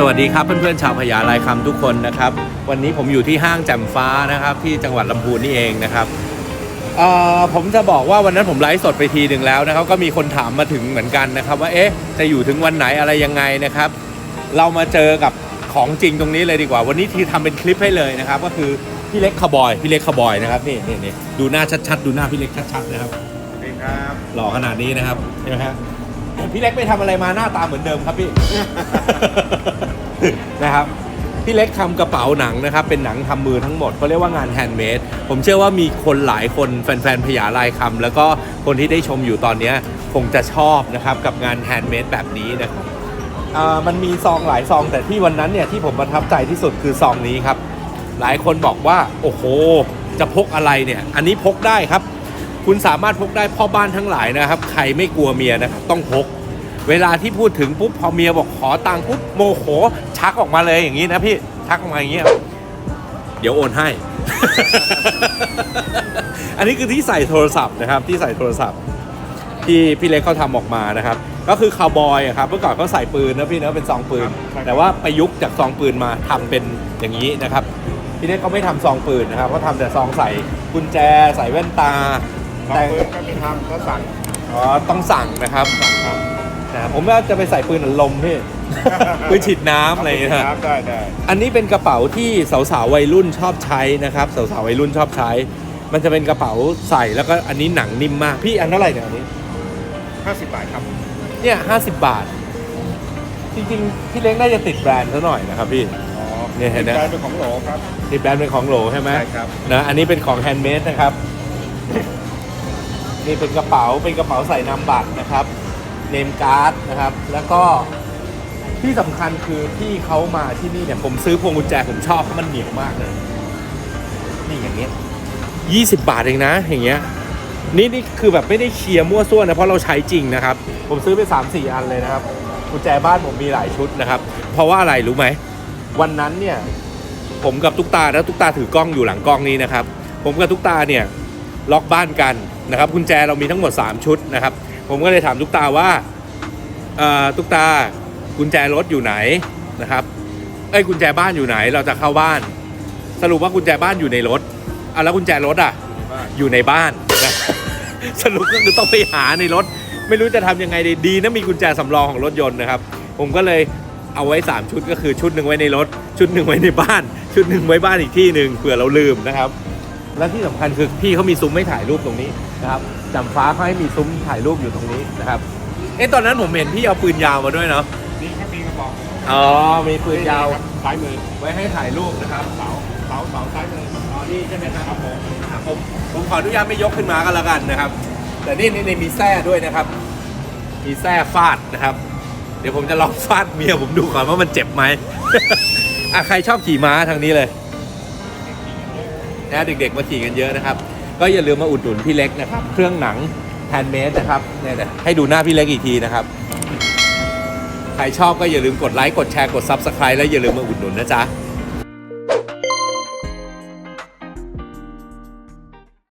สวัสดีครับเพื่อนๆชาวพญาลายคำทุกคนนะครับ วันนี้ผมอยู่ที่ห้างแจ่มฟ้านะครับ ที่จังหวัดลำพูนนี่เองนะครับเอ่อผมจะบอกว่าวันนั้นผมไลฟ์สดไปทีหนึ่งแล้วนะครับ ก็มีคนถามมาถึงเหมือนกันนะครับ ว่าเอ๊ะจะอยู่ถึงวันไหนอะไรยังไงนะครับ เรามาเจอกับของจริงตรงนี้เลยดีกว่า วันนี้ที่ทำเป็นคลิปให้เลยนะครับ ก็คือพี่เล็กคาร์บอยพี่เล็กคาร์บอยนะครับนี่นี่นี่ดูหน้าชัดๆดูหน้าพี่เล็กชัดๆนะครับสวัสดีครับหล่อขนาดนี้นะครับใช่ไหมฮะ พี่เล็กไปทำอะไรมาหน้าตาเหมือนเดิมครับพี่ นะครับ พี่เล็กทำกระเป๋าหนังนะครับ เป็นหนังทำมือทั้งหมดเขาเรียกว่างานแฮนด์เมดผมเชื่อว่ามีคนหลายคนแฟนๆพยาลายคำแล้วก็คนที่ได้ชมอยู่ตอนเนี้ยคงจะชอบนะครับ กับงานแฮนด์เมดแบบนี้นะครับอ่ามันมีซองหลายซอง แต่ที่วันนั้นเนี่ยที่ผมประทับใจที่สุดคือซองนี้ครับ หลายคนบอกว่า โอ้โห จะพกอะไรเนี่ย อันนี้พกได้ครับ คุณสามารถพกได้พ่อบ้านทั้งหลายนะครับ ใครไม่กลัวเมียนะครับต้องพก เวลาที่พูดถึงปุ๊บพอเมียบอกขอตังค์ปุ๊บโมโหชักออกมาเลยอย่างนี้นะพี่ชักออกมาอย่างนี้เดี๋ยวโอนให้ อันนี้คือที่ใส่โทรศัพท์นะครับ ที่ใส่โทรศัพท์ ที่พี่เล็กเขาทำออกมานะครับ ก็คือคาวบอยอะครับเมื่อก่อนเขาใส่ปืนนะพี่นะเป็นซองปืนแต่ว่าประยุกต์จากซองปืนมาทำเป็นอย่างนี้นะครับ พี่เล็กเขาไม่ทำซองปืนนะครับเขาทำแต่ซองใส่กุญแจใส่แว่นตาบาง แต่ปืนก็มีทำก็สั่งอ๋อต้องสั่งนะครับสั่งครับนะผมว่าจะไปใส่ปืนอัดลมพี่ปืนฉีดน้ำอะไรอย่างเงี้ยครับได้ได้อันนี้เป็นกระเป๋าที่สาวๆวัยรุ่นชอบใช้นะครับสาวๆวัยรุ่นชอบใช้ มันจะเป็นกระเป๋าใส่แล้วก็อันนี้หนังนิ่มมากพี่อันเท่าไหร่เนี่ยอันนี้ห้าสิบบาทครับเนี่ยห้าสิบบาท จริงๆพี่เล็กน่าจะติดแบรนด์ซะหน่อยนะครับพี่อ๋อเนี่ยเห็นไหมกลายเป็นของโหลครับติดแบรนด์เป็นของโหลใช่ไหมใช่ครับนะอันนี้เป็นของแฮนด์เมดนะครับ นี่เป็นกระเป๋าเป็นกระเป๋าใส่นามบัตรนะครับเนมการ์ดนะครับ แล้วก็ที่สำคัญคือที่เขามาที่นี่เนี่ยผมซื้อพวงกุญแจผมชอบเพราะมันเหนียวมากเลย นี่อย่างเงี้ยยี่สิบบาทเองนะ อย่างเงี้ยนี่นี่คือแบบไม่ได้เชียร์มั่วซั่วนะเพราะเราใช้จริงนะครับ ผมซื้อไป3ามสี่อันเลยนะครับกุญแจบ้านผมมีหลายชุดนะครับ เพราะว่าอะไรรู้ไหมวันนั้นเนี่ยผมกับตุ๊กตาแล้วตุ๊กตาถือกล้องอยู่หลังกล้องนี้นะครับ ผมกับตุ๊กตาเนี่ยล็อกบ้านกัน นะครับกุญแจเรามีทั้งหมด 3 ชุดนะครับ ผมก็เลยถามตุ๊กตาว่าเอ่อตุ๊กตากุญแจรถอยู่ไหนนะครับเอ้ยกุญแจบ้านอยู่ไหนเราจะเข้าบ้าน สรุปว่ากุญแจบ้านอยู่ในรถอะแล้วกุญแจรถอะอยู่ในบ้านนะสรุปก็คือต้องไปหาในรถ ไม่รู้จะทำยังไงดีดีนะมีกุญแจสำรองของรถยนต์นะครับ ผมก็เลยเอาไว้ 3 ชุดก็คือชุดหนึ่งไว้ในรถ ชุดหนึ่งไว้ในบ้าน ชุดหนึ่งไว้บ้านอีกที่หนึ่งเผื่อเราลืมนะครับ และที่สำคัญคือพี่เขามีซุ้มให้ถ่ายรูปตรงนี้ นะครับจำฟ้าเขาให้มีซุ้มถ่ายรูปอยู่ตรงนี้นะครับเอ๊ะตอนนั้นผมเห็นพี่เอาปืนยาวมาด้วยเนาะนี่ครับมีกระบอกอ๋อมีปืนยาวครับซ้ายมือไว้ให้ถ่ายรูปนะครับเสาเสาเสาซ้ายมืออ๋อนี่ใช่ไหมครับผมอะผมผมขออนุญาตไม่ยกขึ้นมากันแล้วกันนะครับ แต่นี่นี่นี่มีแส้ด้วยนะครับ มีแส้ฟาดนะครับ เดี๋ยวผมจะลองฟาดเมียผมดูก่อนว่ามันเจ็บไหมอะใครชอบขี่ม้าทางนี้เลยนะเด็กๆมาขี่กันเยอะนะครับ ก็อย่าลืมมาอุดหนุนพี่เล็กนะครับ เครื่องหนังแฮนด์เมดนะครับเนี่ยนะให้ดูหน้าพี่เล็กอีกทีนะครับ ใครชอบก็อย่าลืมกดไลค์กดแชร์กด Subscribe แล้วอย่าลืมมาอุดหนุนนะจ๊ะ